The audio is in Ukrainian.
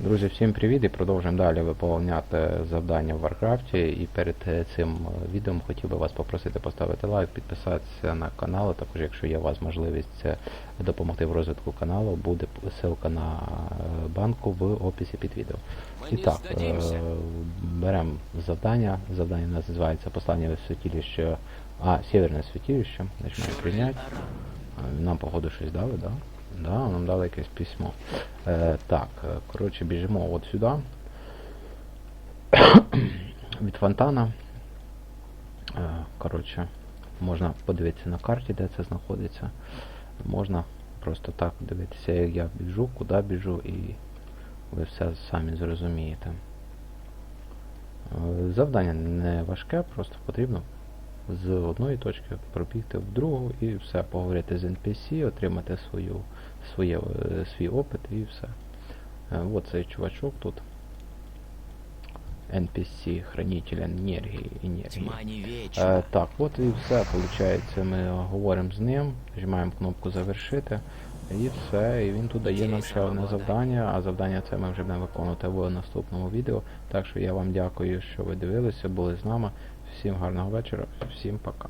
Друзі, всім привіт і продовжуємо далі виповняти завдання в Варкрафті. І перед е, цим е, відео хотів би вас попросити поставити лайк, підписатися на канал. Також, якщо є у вас можливість е, допомогти в розвитку каналу, буде ссылка на банку в описі під відео. І так, беремо завдання. Завдання називається Послання святилище, а, Северне святилище. Нажимаємо прийняти. Нам, походу, щось дали, да? Да, нам дали якесь письмо. Е, так, е, коротше, біжимо от сюди. Від фонтана. Е, коротше, можна подивитися на карті, де це знаходиться. Можна просто так дивитися, як я біжу, куди біжу, і ви все самі зрозумієте. Е, Завдання не важке, просто потрібно з одної точки пробігти в другу і все, поговорити з NPC, отримати свою, своє, е, свій опит і все. Ось цей чувачок тут. NPC, хранитель енергії. енергії. Е, так, от і все, виходить, ми говоримо з ним, нажимаємо кнопку завершити, і все, і він тут дає нам ще одне завдання, а завдання це ми вже будемо виконувати в наступному відео. Так що я вам дякую, що ви дивилися, були з нами. Всім гарного вечора, всім пока.